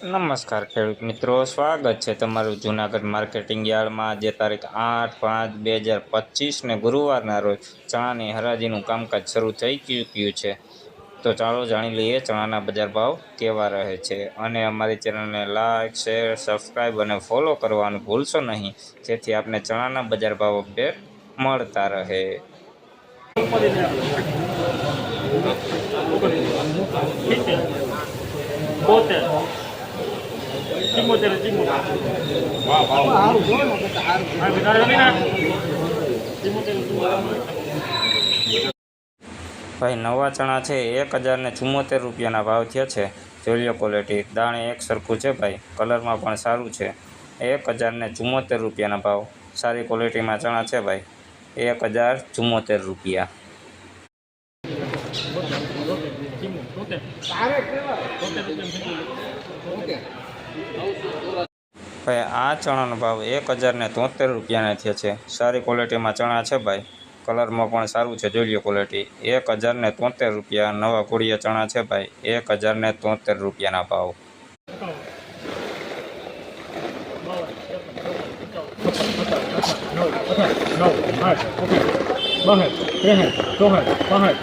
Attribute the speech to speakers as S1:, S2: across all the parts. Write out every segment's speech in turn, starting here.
S1: નમસ્કાર ખેડૂત મિત્રો, સ્વાગત છે તમારું જૂનાગઢ માર્કેટિંગ યાર્ડમાં. આજે તારીખ આઠ પાંચ બે હજાર પચીસને ગુરુવારના રોજ ચણાની હરાજીનું કામકાજ શરૂ થઈ ચૂક્યું છે. તો ચાલો જાણી લઈએ ચણાના બજાર ભાવ કેવા રહે છે. અને અમારી ચેનલને લાઇક શેર સબસ્ક્રાઈબ અને ફોલો કરવાનું ભૂલશો નહીં. જેથી આપને ચણાના બજાર ભાવ અપડેટ મળતા રહે.
S2: બોતેર. ચિમ્મોતેર ચિમ્મોતેર ના
S1: ભાઈ નવા ચણા છે એક હજારને ચુમ્મોતેર રૂપિયાના ભાવ થયા છે. જોલિયો ક્વોલિટી દાણે એક સરખું છે ભાઈ. કલરમાં પણ સારું છે. એક હજારને ચુમ્મોતેર રૂપિયાના ભાવ. સારી ક્વોલિટીમાં ચણા છે ભાઈ. એક હજાર ચુમ્મોતેર રૂપિયા. ભાઈ આ ચણાનો ભાવ એક હજારને તોતેર રૂપિયાના થયા છે સારી ક્વોલિટીમાં ચણા છે ભાઈ કલરમાં પણ સારું છે જોલિયો ક્વોલિટી એક હજારને તોતેર રૂપિયા નવા કોળિયા ચણા છે ભાઈ એક હજારને તોતેર રૂપિયાના ભાવ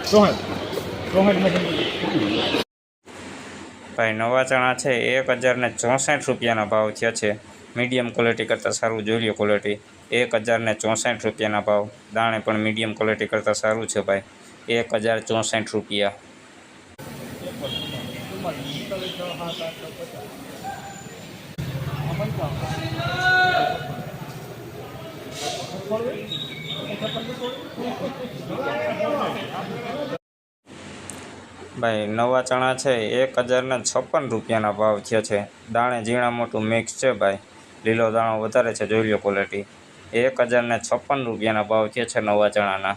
S2: ચોસઠ
S1: ભાઈ નવા ચણા છે, એક હજારને ચોસઠ રૂપિયાના ભાવ થયા છે. મીડિયમ ક્વોલિટી કરતાં સારું જોઈ લો ક્વોલિટી. એક હજારને ચોસઠ રૂપિયાના ભાવ. દાણે પણ મીડિયમ ક્વોલિટી કરતાં સારું છે ભાઈ. એક હજાર ચોસઠ રૂપિયા. ભાઈ, નવા ચણા છે, એક હજારને છપ્પન રૂપિયાના ભાવ થયા છે. દાણે ઝીણા મોટું મિક્સ છે ભાઈ. લીલો દાણો વધારે છે, જોઈ લો ક્વોલિટી એક હજારને છપ્પન રૂપિયાના ભાવ થયા છે નવા ચણાના.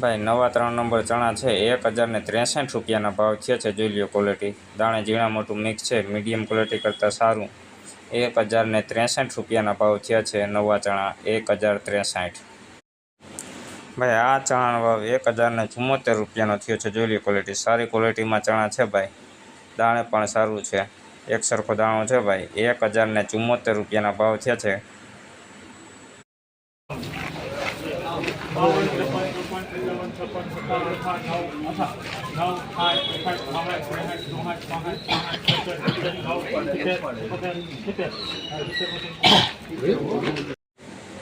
S1: ભાઈ, નવા ત્રણ નંબર ચણા છે, એક હજારને ત્રેસઠ રૂપિયાના ભાવ થયા છે, જોઈ લો ક્વોલિટી દાણે ઝીણા મોટું મિક્સ છે મીડિયમ ક્વોલિટી કરતાં સારું. એક હજારને ત્રેસઠ રૂપિયાના ભાવ થયા છે નવા ચણા, એક હજાર ત્રેસઠ. ભાઈ, આ ચણાનો ભાવ એક હજારને ચુમ્મોતેર રૂપિયાનો થયો છે. જોઈ લો ક્વોલિટી સારી ક્વોલિટીમાં ચણા છે ભાઈ. દાણે પણ સારું છે. એક સરખો દાણો છે ભાઈ. એક હજારને ચુમ્મોતેર રૂપિયાના ભાવ થયા છે.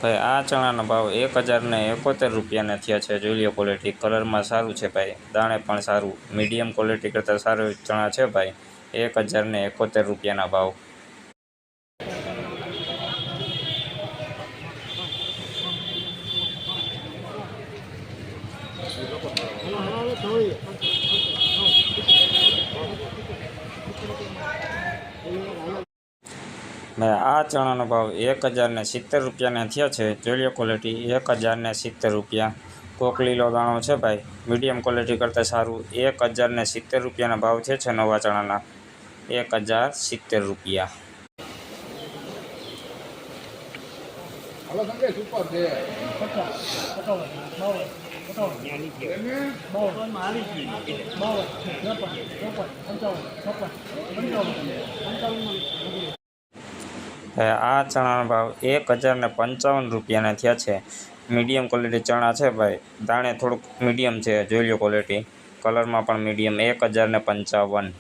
S1: ભાઈ, આ ચણાનો ભાવ એક હજારને એકોતેર રૂપિયાના થયા છે. જોઈ લો ક્વોલિટી કલરમાં સારું છે ભાઈ. દાણે પણ સારું. મીડિયમ ક્વોલિટી કરતાં સારું ચણા છે ભાઈ. એક હજારને એકોતેર રૂપિયાના ભાવ. ભાઈ આ ચણાનો ભાવ એક હજારને સિત્તેર રૂપિયાના થયો છે. જોઈએ ક્વોલિટી એક હજારને સિત્તેર રૂપિયા. કોક લીલો દાણો છે ભાઈ. મીડિયમ ક્વોલિટી કરતાં સારું એક હજારને સિત્તેર રૂપિયાના ભાવ છે છે નવા ચણાના. એક હજાર સિત્તેર રૂપિયા. આ ચણાનો ભાવ એક હજારને પંચાવન રૂપિયાના થયા છે. મીડિયમ ક્વોલિટી ચણા છે ભાઈ. દાણે થોડુંક મીડિયમ છે, જોઈ લો ક્વોલિટી. કલરમાં પણ મીડિયમ એક હજારને પંચાવન.